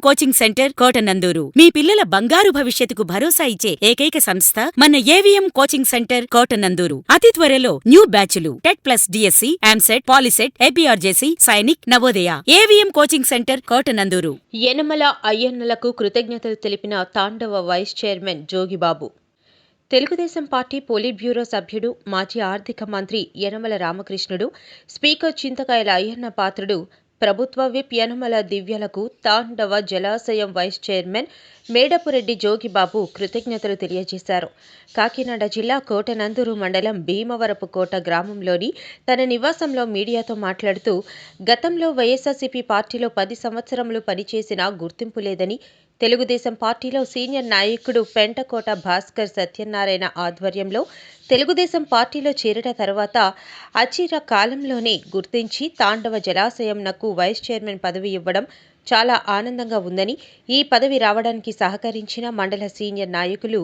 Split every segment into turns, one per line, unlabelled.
Coaching centre Kotananduru. మీ పిల్లల బంగారు భవిష్యత్తుకు భరోసా ఇచ్చే ఏకైక సంస్థ మన ఏవిఎం కోచింగ్ సెంటర్ కోటనందూరు. అతి త్వరలో న్యూ బ్యాచ్లు. TET plus DSC EAMCET POLYCET APRJC Sainik Navodaya. AVM coaching centre Kotananduru.
Yanamala అయ్యన్నలకు కృతజ్ఞతలు తెలిపిన Tandava vice chairman Jogibabu. Telugu Desam party politburo సభ్యుడు మాజీ ఆర్థిక మంత్రి యనమల రామకృష్ణుడు స్పీకర్ చింతకాయల అయ్యన్న పాత్రుడు ప్రభుత్వ విప్ యనమల దివ్యలకు తాండవ జలాశయం వైస్ చైర్మన్ మేడపురెడ్డి జోగిబాబు కృతజ్ఞతలు తెలియజేశారు. కాకినాడ జిల్లా కోటనందూరు మండలం భీమవరపు కోట గ్రామంలోని తన నివాసంలో మీడియాతో మాట్లాడుతూ గతంలో వైఎస్ఆర్సీపీ పార్టీలో పది సంవత్సరములు పనిచేసినా గుర్తింపు లేదని తెలుగుదేశం పార్టీలో సీనియర్ నాయకుడు పెంటకోట భాస్కర్ సత్యనారాయణ ఆధ్వర్యంలో తెలుగుదేశం పార్టీలో చేరిన తర్వాత అచిర కాలంలోనే గుర్తించి తాండవ జలాశయంనకు వైస్ చైర్మన్ పదవి ఇవ్వడం చాలా ఆనందంగా ఉందని ఈ పదవి రావడానికి సహకరించిన మండల సీనియర్ నాయకులు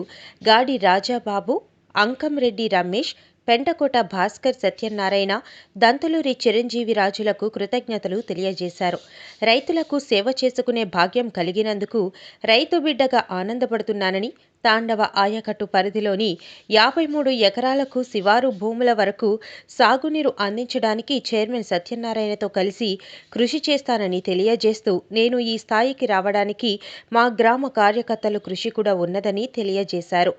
గాడి రాజాబాబు అంకంరెడ్డి రమేష్ పెంటకోట భాస్కర్ సత్యనారాయణ దంతలూరి చిరంజీవి రాజులకు కృతజ్ఞతలు తెలియజేశారు. రైతులకు సేవ చేసుకునే భాగ్యం కలిగినందుకు రైతు బిడ్డగా ఆనందపడుతున్నానని తాండవ ఆయకట్టు పరిధిలోని యాభై మూడు ఎకరాలకు శివారు భూముల వరకు సాగునీరు అందించడానికి చైర్మన్ సత్యనారాయణతో కలిసి కృషి చేస్తానని తెలియజేస్తూ నేను ఈ స్థాయికి రావడానికి మా గ్రామ కార్యకర్తలు కృషి కూడా ఉన్నదని తెలియజేశారు.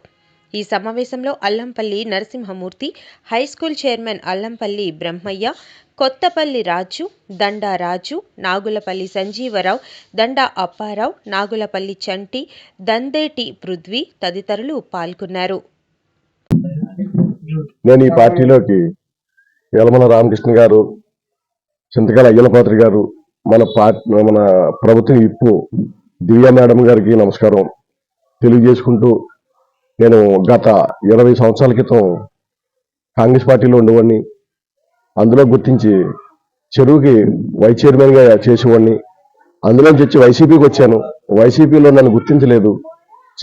ఈ సమావేశంలో Allampalli Narasimhamurthy high school chairman Allampalli Brahmayya Kothapalli Raju Danda Raju Nagulapalli Sanjeevarao Danda Apparao Nagulapalli Chanti Dandeti Prithvi తదితరులు పాల్గొన్నారు.
నేను ఈ పార్టీలోకి యలమల రామకృష్ణ గారు చింతకాల అయ్యలపాత్రి గారు మన పార్టీ మన ప్రభుత్వం ఇప్పు దివ్య మేడం గారికి నమస్కారం. తెలియజేసుకుంటూ నేను గత ఇరవై సంవత్సరాల క్రితం కాంగ్రెస్ పార్టీలో ఉండేవాడిని. అందులో గుర్తించి చెరువుకి వైస్ చైర్మన్గా చేసేవాడిని. అందులోంచి వచ్చి వైసీపీకి వచ్చాను. వైసీపీలో నన్ను గుర్తించలేదు.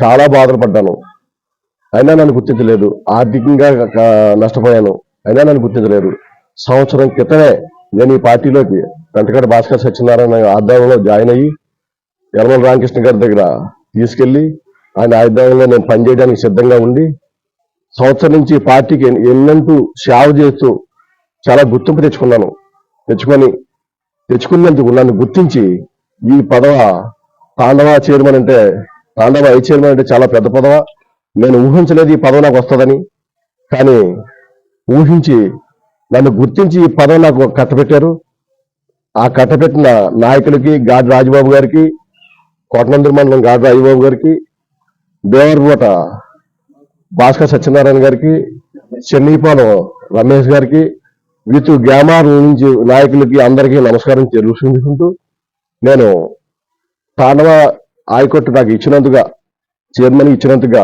చాలా బాధపడ్డాను. అయినా నన్ను గుర్తించలేదు. ఆర్థికంగా నష్టపోయాను. అయినా నన్ను గుర్తించలేదు. సంవత్సరం క్రితమే నేను ఈ పార్టీలోకి వెంటగడ భాస్కర్ సత్యనారాయణ ఆధ్వర్యంలో జాయిన్ అయ్యి యనమల రామకృష్ణ గారి దగ్గర తీసుకెళ్ళి ఆయన ఆధ్వర్యంలో నేను పనిచేయడానికి సిద్ధంగా ఉండి సంవత్సరం నుంచి పార్టీకి ఎన్నంటూ సేవ చేస్తూ చాలా గుర్తింపు తెచ్చుకున్నాను. తెచ్చుకొని తెచ్చుకున్నందుకు నన్ను గుర్తించి ఈ పదవ తాండవ చైర్మన్ అంటే తాండవ ఐ చైర్మన్ అంటే చాలా పెద్ద పదవ. నేను ఊహించలేదు ఈ పదవి నాకు వస్తుందని. కానీ ఊహించి నన్ను గుర్తించి ఈ పదవి నాకు కట్టబెట్టారు ఆ కట్టబెట్టిన నాయకులకి గాడి రాజబాబు గారికి కోటనందూరు మండలం గాడి రాజబాబు గారికి దేవరకోట భాస్కర్ సత్యనారాయణ గారికి చెన్నీపాలెం రమేష్ గారికి విత్ గ్యామార్ నుంచి నాయకులకి అందరికీ నమస్కారం తెలుసుకుంటూ నేను తాండవ ఆయకొట్టు నాకు ఇచ్చినందుగా చైర్మన్ ఇచ్చినందుగా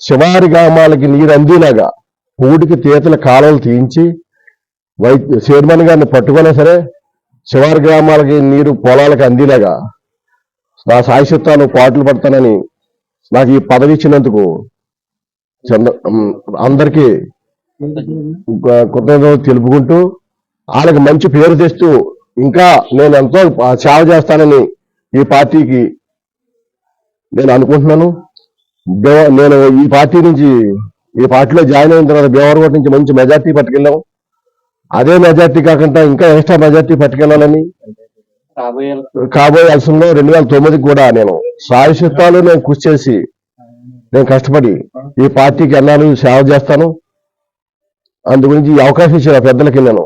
శివారి గ్రామాలకి నీరు అందేలాగా పూడికి తీతల కాలువలు తీయించి వై చైర్మన్ గారిని పట్టుకున్నా సరే శివారి గ్రామాలకి నీరు పొలాలకి అందేలాగా నా సాయశత్వాలు పాటలు పడతానని నాకు ఈ పదవి ఇచ్చినందుకు చంద్ర ఉమ్, అందరికీ కృతజ్ఞతలు తెలుపుకుంటూ వాళ్ళకి మంచి పేరు తెస్తూ ఇంకా నేను ఎంతో సేవ చేస్తానని ఈ పార్టీకి నేను అనుకుంటున్నాను. నేను ఈ పార్టీ నుంచి ఈ పార్టీలో జాయిన్ అయిన తర్వాత భీమవరం నుంచి మంచి మెజార్టీ పట్టుకెళ్ళాం. అదే మెజార్టీ కాకుండా ఇంకా ఎక్స్ట్రా మెజార్టీ పట్టుకెళ్ళాలని కాబోయే అలసంలో రెండు వేల తొమ్మిదికి కూడా నేను సాయశత్వాలు నేను కృషి చేసి నేను కష్టపడి ఈ పార్టీకి అన్నాను సేవ చేస్తాను. అందు గురించి ఈ అవకాశం ఇచ్చిన పెద్దలకి నేను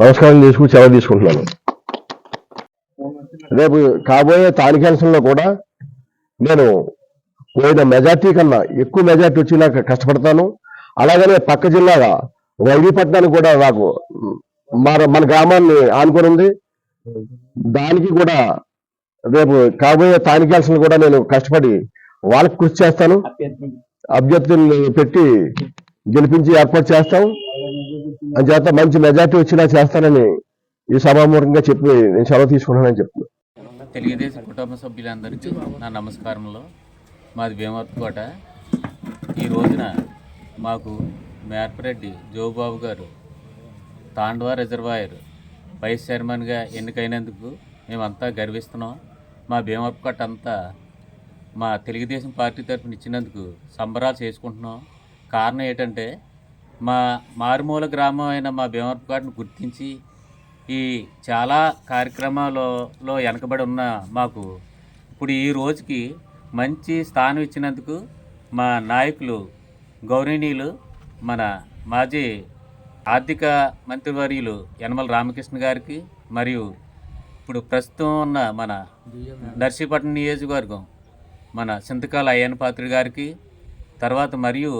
నమస్కారం చేసుకుని సేవ తీసుకుంటున్నాను. రేపు కాబోయే స్థానిక ఎలక్షన్లో కూడా నేను పోయిన మెజార్టీ కన్నా ఎక్కువ మెజార్టీ వచ్చేలాగా కష్టపడతాను. అలాగనే పక్క జిల్లాగా వైద్యపట్నానికి కూడా నాకు మన మన గ్రామాన్ని ఆనుకొని ఉంది. దానికి కూడా రేపు కాబోయే స్థానిక కూడా నేను కష్టపడి వాళ్ళకి కృషి చేస్తాను. అభ్యర్థుల్ని పెట్టి గెలిపించి ఏర్పాటు చేస్తాం. అంచేత మంచి మెజార్టీ వచ్చినా చేస్తానని ఈ సభామూలంగా చెప్పి నేను సెలవు తీసుకుంటానని చెప్తున్నాను.
తెలుగుదేశం కుటుంబ సభ్యులందరికీ నా నమస్కారంలో మాది భీమవరకోట ఈ రోజున మాకు మేర్పరెడ్డి జోబాబు గారు తాండవ రిజర్వాయర్ వైస్ చైర్మన్గా ఎన్నికైనందుకు మేమంతా గర్విస్తున్నాం. మా భీమవరపుకోట అంతా మా తెలుగుదేశం పార్టీ తరఫున ఇచ్చినందుకు సంబరాలు చేసుకుంటున్నాం. కారణం ఏంటంటే మా మారుమూల గ్రామం అయిన మా భీమవరపుకోటను గుర్తించి ఈ చాలా కార్యక్రమాలలో వెనకబడి ఉన్న మాకు ఇప్పుడు ఈ రోజుకి మంచి స్థానం ఇచ్చినందుకు మా నాయకులు గౌరవనీయులు మన మాజీ ఆర్థిక మంత్రివర్యులు యనమల రామకృష్ణ గారికి మరియు ఇప్పుడు ప్రస్తుతం ఉన్న మన నర్సీపట్నం నియోజకవర్గం మన చింతకాల అయ్యన్న పాత్రి గారికి తర్వాత మరియు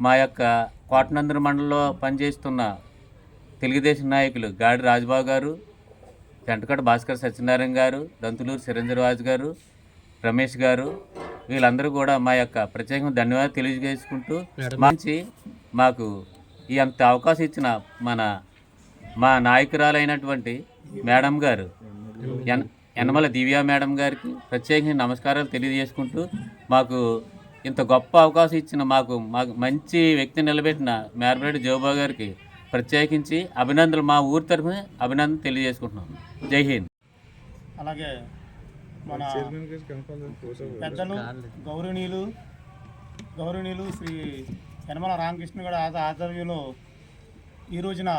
మా యొక్క కోటనందన మండలంలో పనిచేస్తున్న తెలుగుదేశం నాయకులు గాడి రాజబాబు గారు వెంటకట భాస్కర్ సత్యనారాయణ గారు దంతులూరు చిరంజీరాజు గారు రమేష్ గారు వీళ్ళందరూ కూడా మా యొక్క ప్రత్యేకంగా ధన్యవాదాలు తెలియజేసుకుంటూ మంచి మాకు ఈ అంత అవకాశం ఇచ్చిన మన మా నాయకురాలైనటువంటి మేడం గారు యన యనమల దివ్య మేడం గారికి ప్రత్యేకంగా నమస్కారాలు తెలియజేసుకుంటూ మాకు ఇంత గొప్ప అవకాశం ఇచ్చిన మాకు మాకు మంచి వ్యక్తి నిలబెట్టిన మేరపరెడ్డి జోబా గారికి ప్రత్యేకించి అభినందనలు మా ఊరి తరఫున అభినందనలు తెలియజేసుకుంటున్నాం. జై హింద్.
అలాగే మన పెద్దలు గౌరవనీయులు గౌరవనీయులు శ్రీ యనమల రామకృష్ణ ఆద ఆధ్వర్యంలో ఈ రోజున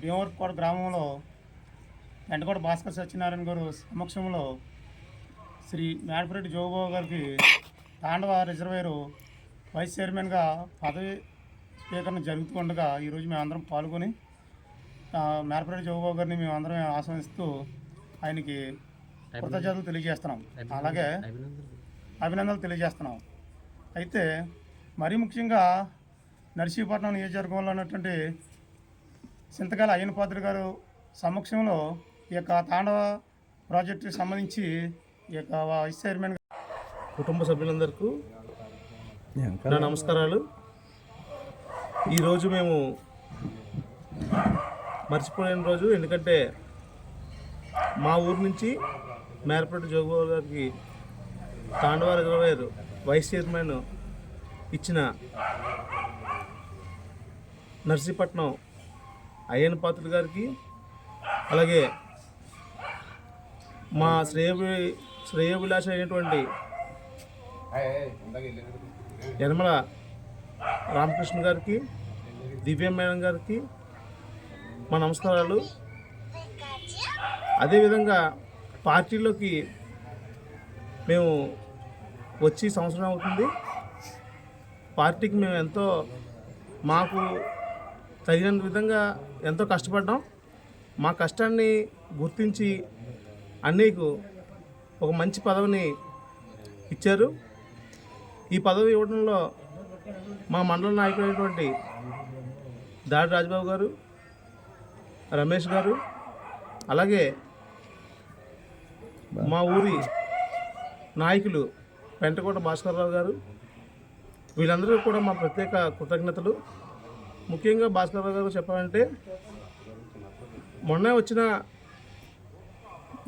భీమవరకోట గ్రామంలో వెంటకోట భాస్కర్ సత్యనారాయణ గారు సమక్షంలో శ్రీ మేడపరెడ్డి జోగబాబు గారికి తాండవ రిజర్వేరు వైస్ చైర్మన్గా పదవి స్వీకరణ జరుగుతుండగా ఈరోజు మేమందరం పాల్గొని మేడపరెడ్డి జోగబాబు గారిని మేమందరం ఆస్వాదిస్తూ ఆయనకి కృతజ్ఞతలు తెలియజేస్తున్నాం. అలాగే అభినందనలు తెలియజేస్తున్నాం. అయితే మరీ ముఖ్యంగా నర్సీపట్నం నియోజకవర్గంలో ఉన్నటువంటి చింతకాల అయ్యన పాత్ర గారు సమక్షంలో ఈ యొక్క తాండవ ప్రాజెక్టుకి సంబంధించి ఈ యొక్క వైస్ చైర్మన్ కుటుంబ సభ్యులందరికీ నా నమస్కారాలు. ఈరోజు మేము మర్చిపోలేని రోజు ఎందుకంటే మా ఊరు నుంచి మేరపేట జోగబాబు గారికి తాండవ రిజర్వేర్ వైస్ చైర్మన్ ఇచ్చిన నర్సీపట్నం అయ్యన్ పాత్రుడు గారికి అలాగే మా శ్రేయభి శ్రేయభిలాష అయినటువంటి యనమల రామకృష్ణ గారికి దివ్య మేడం గారికి మా నమస్కారాలు. అదేవిధంగా పార్టీలోకి మేము వచ్చి సంవత్సరం అవుతుంది. పార్టీకి మేము ఎంతో మాకు తగినంత విధంగా ఎంతో కష్టపడ్డాం. మా కష్టాన్ని గుర్తించి అన్నయ్యకు ఒక మంచి పదవిని ఇచ్చారు. ఈ పదవి ఇవ్వడంలో మా మండల నాయకుడైనటువంటి దాడి రాజబాబు గారు రమేష్ గారు అలాగే మా ఊరి నాయకులు పెంటకోట భాస్కర్రావు గారు వీళ్ళందరూ కూడా మా ప్రత్యేక కృతజ్ఞతలు. ముఖ్యంగా భాస్కర్ గారు చెప్పాలంటే మొన్న వచ్చిన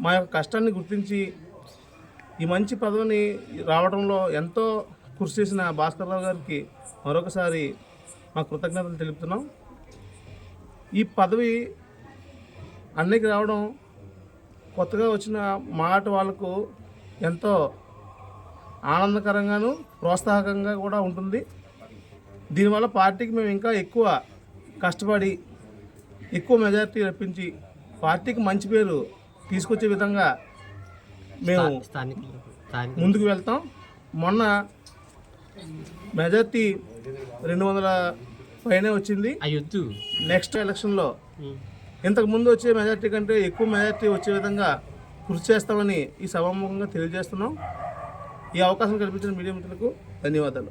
మా యొక్క కష్టాన్ని గుర్తించి ఈ మంచి పదవిని రావడంలో ఎంతో కృషి చేసిన భాస్కర్ గారికి మరొకసారి మా కృతజ్ఞతలు తెలుపుతున్నాం. ఈ పదవి అన్నికి రావడం కొత్తగా వచ్చిన మాట వాళ్ళకు ఎంతో ఆనందకరంగాను ప్రోత్సాహకంగా కూడా ఉంటుంది. దీనివల్ల పార్టీకి మేము ఇంకా ఎక్కువ కష్టపడి ఎక్కువ మెజారిటీ రప్పించి పార్టీకి మంచి పేరు తీసుకొచ్చే విధంగా మేము ముందుకు వెళ్తాం. మొన్న మెజార్టీ రెండు వందల పైనే వచ్చింది. నెక్స్ట్ ఎలక్షన్లో ఇంతకు ముందు వచ్చే మెజార్టీ కంటే ఎక్కువ మెజార్టీ వచ్చే విధంగా కృషి చేస్తామని ఈ సభాముఖంగా తెలియజేస్తున్నాం. ఈ అవకాశం కల్పించిన మీడియా మిత్రులకు ధన్యవాదాలు.